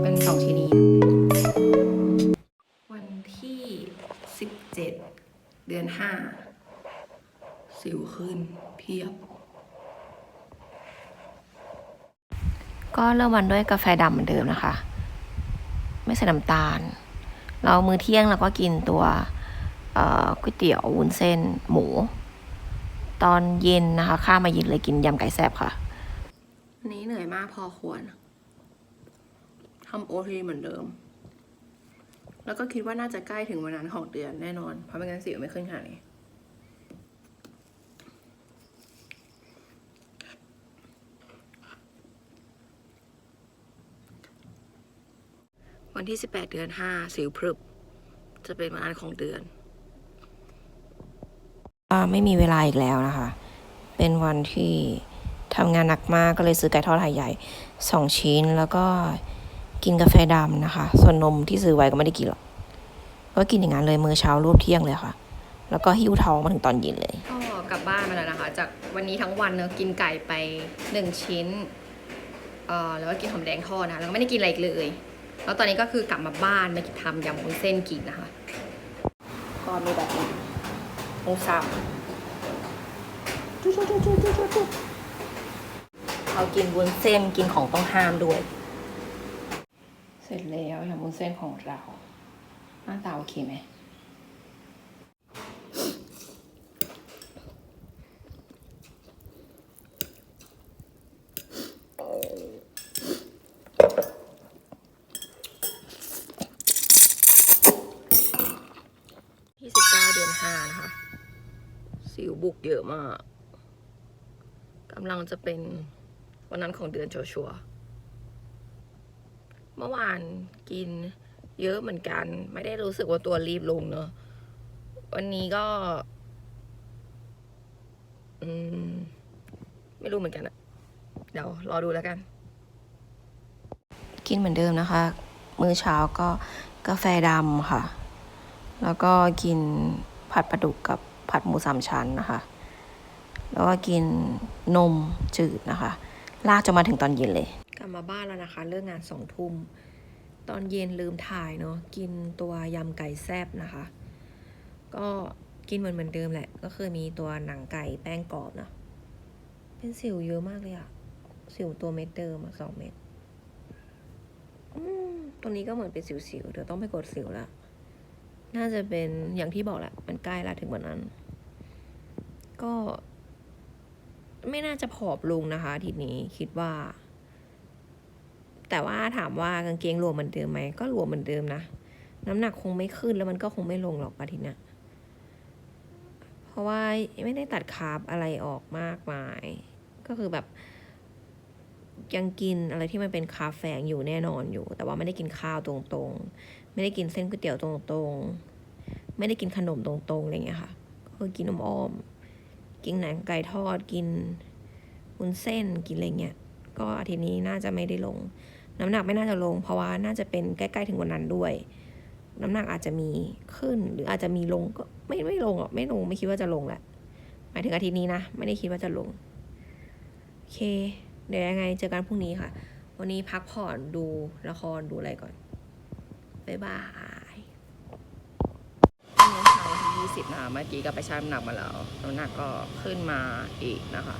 เป็นสองชิ้นนี้ วันที่สิบเจ็ดเดือนห้าสิวขึ้นเพียบ ก็เริ่มวันด้วยกาแฟดำเหมือนเดิมนะคะ ไม่ใส่น้ำตาล เรามือเที่ยงเราก็กินตัวเอ่อก๋วยเตี๋ยววุ้นเส้นหมู ตอนเย็นนะคะ ข้ามาเย็นเลยกินยำไก่แซ่บค่ะันนี้เหนื่อยมากพอควรทำโอทีเหมือนเดิม แล้วก็คิดว่าน่าจะใกล้ถึงวันนั้นของเดือนแน่นอน เพราะไม่งั้นสิวไม่ขึ้นขนาดนี้วันที่ 18 เดือน 5 สิวพรึบ จะเป็นวันนั้นของเดือน ไม่มีเวลาอีกแล้วนะคะ เป็นวันที่ทำงานหนักมากก็เลยซื้อไก่ทอดหายใหญ่สองชิ้นแล้วก็กินกาแฟดำนะคะ ส่วนนมที่ซื้อไว้ก็ไม่ได้กินหรอก ก็กินอย่างนั้นเลยมื้อเช้ารวบเที่ยงเลยค่ะ แล้วก็หิ้วท้องมาถึงตอนเย็นเลยก็กลับบ้านมาแล้วนะคะ จากวันนี้ทั้งวันเนอะกินไก่ไปหนึ่งชิ้นเอ่อแล้วก็กินหอมแดงทอดนะคะแล้วก็ไม่ได้กินอะไรอีกเลย แล้วตอนนี้ก็คือกลับมาบ้านมาทำยำวุ้นเส้นกินนะคะก็มีแบบนี้ หมูสับเรากินวุ้นเส้นกินของต้องห้ามด้วย เสร็จแล้วยำวุ้นเส้นของเราหน้าตาโอเคไหม ที่สิบเก้าเดือนห้านะคะ สิวบุกเยอะมากกำลังจะเป็นวันนั้นของเดือนชัวๆเมื่อวานกินเยอะเหมือนกัน ไม่ได้รู้สึกว่าตัวรีบลงเนอะวันนี้ก็ อืม ไม่รู้เหมือนกันอะเดี๋ยวรอดูแล้วกัน กินเหมือนเดิมนะคะ มื้อเช้าก็กาแฟดำค่ะ แล้วก็กินผัดปลาดุกกับ ผัดหมูสามชั้นนะคะ แล้วก็กินนมจืดนะคะ ลากจะมาถึงตอนเย็นเลย กลับมาบ้านแล้วนะคะ เลิกงานสองทุ่ม ตอนเย็นลืมถ่ายเนาะ กินตัวยำไก่แซบนะคะ ก็กินเหมือนเหมือนเดิมแหละ ก็คือมีตัวหนังไก่แป้งกรอบนะ เป็นสิวเยอะมากเลยอะสิวตัวเม็ดเดิมอะสองเม็ดอืมตัวนี้ก็เหมือนเป็นสิวๆ เดี๋ยวต้องไปกดสิวละ น่าจะเป็นอย่างที่บอกแหละ มันใกล้ละถึงวันนั้น ก็ ไม่น่าจะผอมลงนะคะทีนี้คิดว่า แต่ว่าถามว่ากางเกงรวมเหมือนเดิมไหมก็รวมเหมือนเดิมนะน้ำหนักคงไม่ขึ้นแล้วมันก็คงไม่ลงหรอกอาทิตย์เนี้ยเพราะว่าไม่ได้ตัดคาร์บอะไรออกมากมาย ก็คือแบบ ยังกินอะไรที่มันเป็นคาแฝงอยู่แน่นอนอยู่ แต่ว่าไม่ได้กินข้าวตรงๆ ไม่ได้กินเส้นก๋วยเตี๋ยวตรงๆ ไม่ได้กินขนมตรงๆอะไรเงี้ยค่ะ ก็กินน้ำอ้อม กินหนังไก่ทอดกินวุ้นเส้นกินอะไรเงี้ย ก็อาทิตย์นี้น่าจะไม่ได้ลง น้ำหนักไม่น่าจะลง เพราะว่าน่าจะเป็นใกล้ๆถึงวันนั้นด้วย น้ำหนักอาจจะมีขึ้นหรืออาจจะมีลงก็ไม่ไม่ลงหรอกไม่ลงไม่คิดว่าจะลงแหละหมายถึงอาทิตย์นี้นะ ไม่ได้คิดว่าจะลงโอเค เดี๋ยวยังไงเจอกันพรุ่งนี้ค่ะ วันนี้พักผ่อนดูละครดูอะไรก่อน บ๊ายบายเมื่อเช้าที่20นะคะเมื่อกี้ก็ไปชั่งน้ำหนักมาแล้วน้ำหนักก็ขึ้นมาอีกนะคะ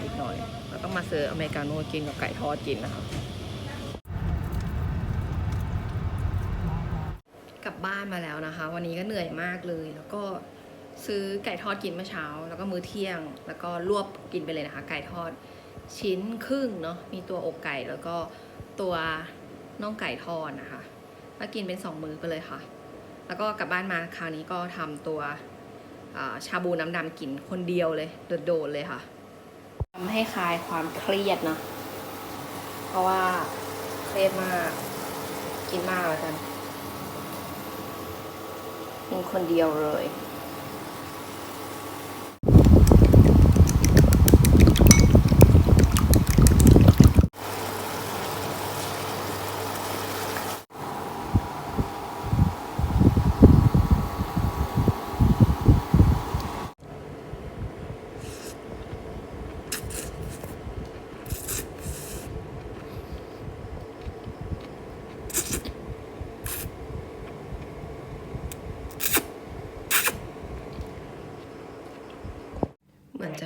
อีกหน่อยแล้วต้องมาซื้ออเมริกาโน่กินกับไก่ทอดกินนะคะกลับบ้านมาแล้วนะคะ วันนี้ก็เหนื่อยมากเลย แล้วก็ซื้อไก่ทอดกินเมื่อเช้า แล้วก็มื้อเที่ยง แล้วก็รวบกินไปเลยนะคะ ไก่ทอดชิ้นครึ่งเนาะมีตัวอกไก่แล้วก็ตัวน่องไก่ทอดนะคะ แล้วกินเป็นสองมื้อไปเลยค่ะ แล้วก็กลับบ้านมาคราวนี้ก็ทำตัวชาบูน้ำดำกินคนเดียวเลย โดดๆเลยค่ะทำให้คลายความเครียดเนาะเพราะว่าเครียดมากกินมากแล้วกันกินคนเดียวเลย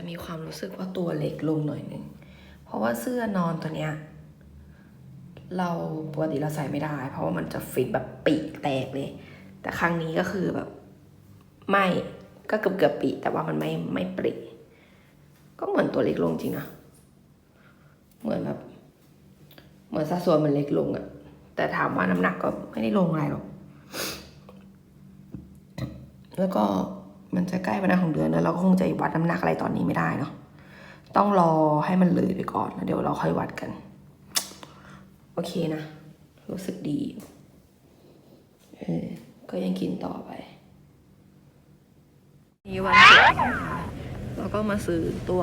มีความรู้สึกว่าตัวเล็กลงหน่อยนึง เพราะว่าเสื้อนอนตัวเนี้ย เราปกติเราใส่ไม่ได้ เพราะว่ามันจะฟิตแบบปีกแตกเลย แต่ครั้งนี้ก็คือแบบ ไม่ก็เกือบเกือบๆปีแต่ว่ามันไม่ไม่ปริก็เหมือนตัวเล็กลงจริงนะเหมือนแบบ เหมือนสัดส่วนมันเล็กลงอะแต่ถามว่าน้ำหนักก็ไม่ได้ลงอะไรหรอกแล้วก็ มันจะใกล้วันนั้นของเดือนแล้วเราก็คงจะวัดน้ำหนักอะไรตอนนี้ไม่ได้เนาะต้องรอให้มันเลยไปก่อนแล้วเดี๋ยวเราค่อยวัดกัน โอเคนะ รู้สึกดีเออก็ยังกินต่อไปนี่วันศุกร์นะคะเราก็มาซื้อตัว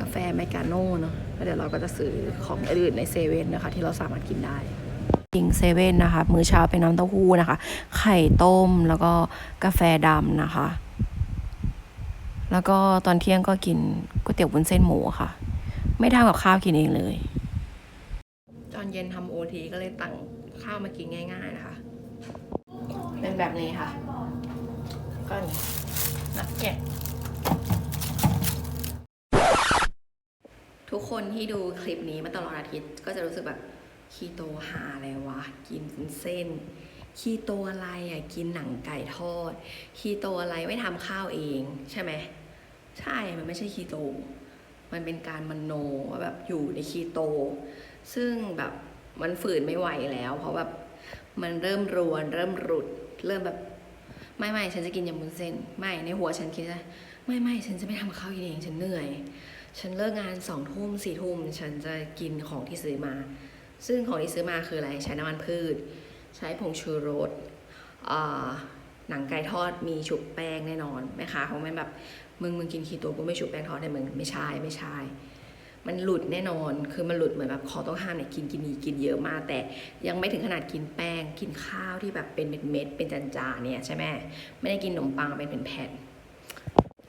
กาแฟเมกาโน่เนาะแล้วเดี๋ยวเราก็จะซื้อของอื่นในเซเว่นนะคะ ที่เราสามารถกินได้ จริงเซเว่นนะคะ มื้อเช้าเป็นน้ำเต้าหู้นะคะ ไข่ต้มแล้วก็กาแฟดำนะคะ แล้วก็ตอนเที่ยงก็กินก๋วยเตี๋ยววุ้นเส้นหมูค่ะ ไม่ทำกับข้าวกินเองเลย ตอนเย็นทำโอทีก็เลยตั้งข้าวมากินง่าย ๆนะคะ เป็นแบบนี้ค่ะ ก็นี่นักเก็ตทุกคนที่ดูคลิปนี้มาตลอดอาทิตย์ก็จะรู้สึกแบบ คีโตหาอะไรวะ กินเส้น คีโตอะไรอะ กินหนังไก่ทอด คีโตอะไรไม่ทำข้าวเองใช่ไหม ใช่ มันไม่ใช่คีโต มันเป็นการมโนว่าแบบอยู่ในคีโต ซึ่งแบบมันฝืนไม่ไหวแล้ว เพราะแบบมันเริ่มรวน เริ่มหลุด เริ่มแบบไม่ไม่ฉันจะกินยำมุ้นเส้น ไม่ในหัวฉันคิดว่าไม่ไม่ฉันจะไม่ทำข้าวเองฉันเหนื่อย ฉันเลิกงานสองทุ่มสี่ทุ่มฉันจะกินของที่ซื้อมา ซึ่งของที่ซื้อมาคืออะไร ใช้น้ำมันพืช ใช้ผงชูรสหนังไก่ทอดมีชุบแป้งแน่นอนแม่ค้าเขาไม่แบบมึงมึงกินคีโตกูไม่ชุบแป้งทอดให้มึงไม่ใช่ไม่ใช่ มันหลุดแน่นอนคือมันหลุดเหมือนแบบขอต้องห้ามเนี่ยกินกินอีกกินเยอะมาก แต่ยังไม่ถึงขนาดกินแป้งกินข้าวที่แบบเป็นเม็ดๆเป็นจานๆเนี่ยใช่ไหมไม่ได้กินขนมปังเป็นแผ่น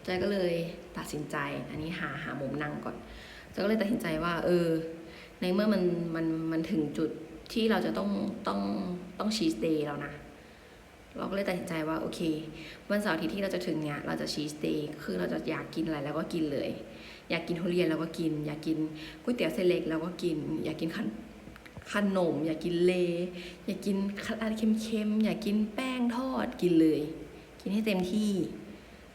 จก็เลยตัดสินใจ อันนี้หาหามุมนั่งก่อนจก็เลยตัดสินใจว่า เออ ในเมื่อมันมันมันถึงจุดที่เราจะต้องต้องต้องชีสเดย์แล้วนะ เราก็เลยตัดสินใจว่าโอเค วันเสาร์ทิตย์ที่เราจะถึงเนี่ยเราจะชีสเดย์คือเราจะอยากกินอะไรแล้วก็กินเลย อยากกินทุเรียนเราก็กิน อยากกินก๋วยเตี๋ยวเส้นเล็กเราก็กิน อยากกินขนขนม อยากกินเล อยากกินอะไรเค็มๆอยากกินแป้งทอดกินเลย กินให้เต็มที่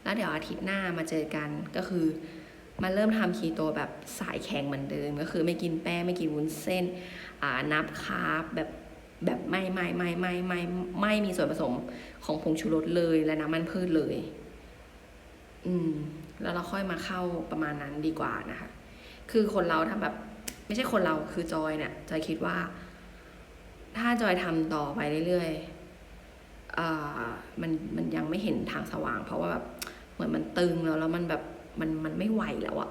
แล้วเดี๋ยวอาทิตย์หน้ามาเจอกันก็คือ มาเริ่มทำคีโตแบบสายแข็งเหมือนเดิม ก็คือไม่กินแป้งไม่กินวุ้นเส้นอ่านับคาร์บแบบแบบไม่ไม่ไม่ไม่ไม่ไม่มีส่วนผสมของผงชูรสเลยและน้ำมันพืชเลย อืม แล้วเราค่อยมาเข้าประมาณนั้นดีกว่านะคะ คือคนเราทำแบบ ไม่ใช่คนเราคือจอยเนี่ยจอยคิดว่า ถ้าจอยทำต่อไปเรื่อยๆอ่ามันมันยังไม่เห็นทางสว่าง เพราะว่าแบบเหมือนมันตึงแล้วแล้วมันแบบ มันมันไม่ไหวแล้วอะ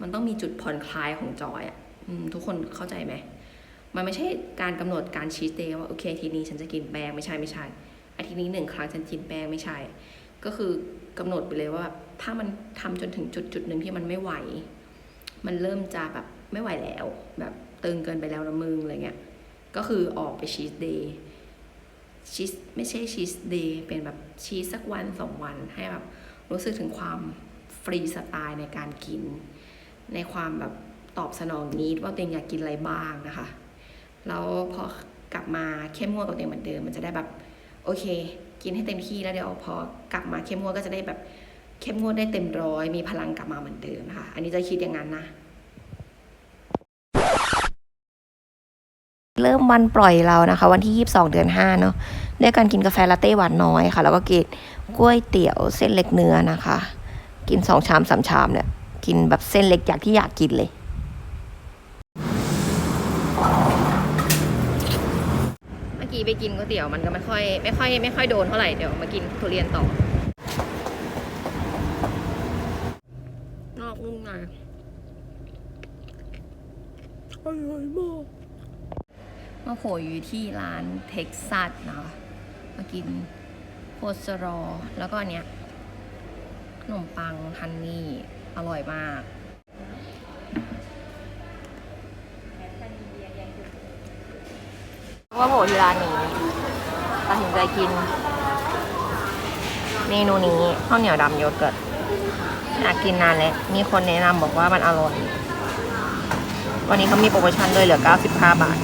มันต้องมีจุดผ่อนคลายของจอยอะอทุกคนเข้าใจไหม มันไม่ใช่การกำหนดการชีสเดย์ว่าโอเคอาทีนี้ฉันจะกินแป้งไม่ใช่ไม่ใช่อาทิตย์นี้หนึ่งครั้งฉันกินแป้งไม่ใช่ ก็คือกำหนดไปเลยว่าถ้ามันทำจนถึงจุดจุดหนึ่งที่มันไม่ไหว มันเริ่มจะแบบไม่ไหวแล้ว แบบตึงเกินไปแล้วละมึงอะไรเงี้ย ก็คือออกไปชีสเดย์ชีสไม่ใช่ชีสเดย์เป็นแบบชีสสักวันสองวันให้แบบรู้สึกถึงความ ฟรีสไตล์ในการกิน ในความแบบตอบสนองนิดว่าตัวเองอยากกินอะไรบ้างนะคะ แล้วพอกลับมาเข้มงวดกับตัวเองเหมือนเดิม มันจะได้แบบโอเค กินให้เต็มที่แล้วเดี๋ยวพอกลับมาเข้มงวดก็จะได้แบบเข้มงวดได้เต็มร้อย มีพลังกลับมาเหมือนเดิมนะคะ อันนี้จะคิดอย่างนั้นนะ เริ่มวันปล่อยเรานะคะ วันที่ 22 เดือน 5 เนาะด้วยการกินกาแฟลาเต้หวานน้อยค่ะ แล้วก็กินกล้วยเตี๋ยวเส้นเล็กเนื้อนะคะ กินสองชามสามชามเนี่ย กินแบบเส้นเล็กอยากที่อยากกินเลย เมื่อกี้ไปกินก๋วยเตี๋ยวมันก็ไม่ค่อยไม่ค่อยไม่ค่อยโดนเท่าไหร่เดี๋ยวมากินทุเรียนต่อ นอกนุ่มในอร่อยมากมาโผล่อยู่ที่ร้านเท็กซัสนะคะมากินโคสรอแล้วก็อันเนี้ย ขนมปังฮันนี่อร่อยมาก ว่าโผล่ที่ร้านนี้ตัดสินใจกิน เมนูนี้ข้าวเหนียวดำโยเกิร์ตอยากกินนานแล้ว มีคนแนะนำบอกว่ามันอร่อย วันนี้เขามีโปรโมชั่นด้วยเหลือ 95 บาท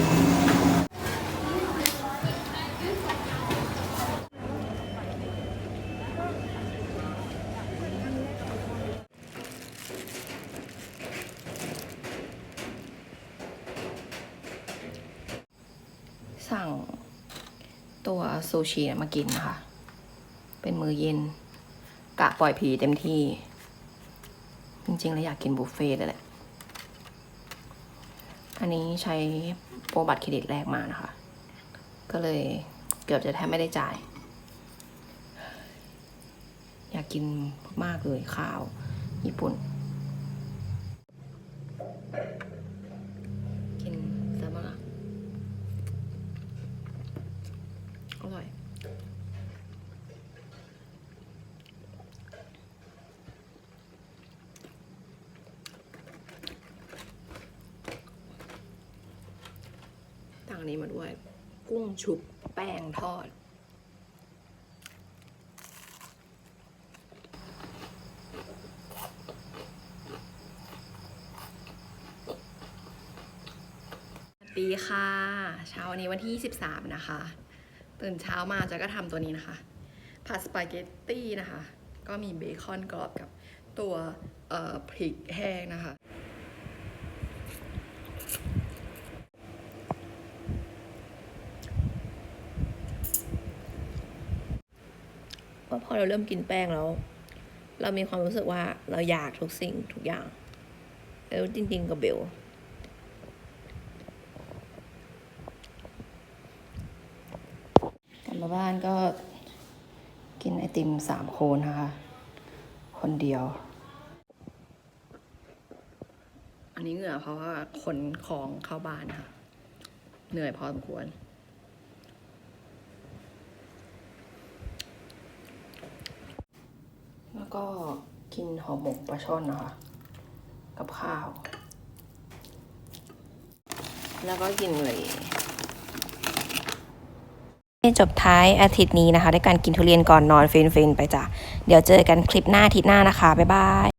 สั่งตัวซูชิมากินนะคะ เป็นมือเย็น กะปล่อยผีเต็มที่ จริงๆ แล้วอยากกินบุฟเฟ่ต์เลยแหละ อันนี้ใช้โปรบัตรเครดิตแรกมานะคะ ก็เลยเกือบจะแทบไม่ได้จ่าย อยากกินมากเลยข้าว ญี่ปุ่น กินแซลมอนอะอร่อย ต่างนี้มาด้วย กุ้งชุบแป้งทอดสวัสดีค่ะ เช้าวันนี้วันที่ 23 นะคะ ตื่นเช้ามาจะก็ทำตัวนี้นะคะผัดสปาเกตตี้นะคะ ก็มีเบคอนกรอบกับตัวพริกแห้งนะคะ ว่าพ อเราเริ่มกินแป้งแล้ว เรามีความรู้สึกว่าเราอยากทุกสิ่งทุกอย่างแล้วจริง ๆ กับเบลกลับมาบ้านก็กินไอติมสามโคนนะคะ คนเดียว อันนี้เหงื่อเพราะว่าขนของเข้าบ้านนะคะเหนื่อยพอสมควร แล้ว ก็กินห่อหมกปลาช่อนนะคะ กับข้าว แล้วก็กินเลยจบท้ายอาทิตย์นี้นะคะด้วยการกินทุเรียนก่อนนอนฟินๆไปจ้ะ เดี๋ยวเจอกันคลิปหน้าอาทิตย์หน้านะคะ บ๊ายบาย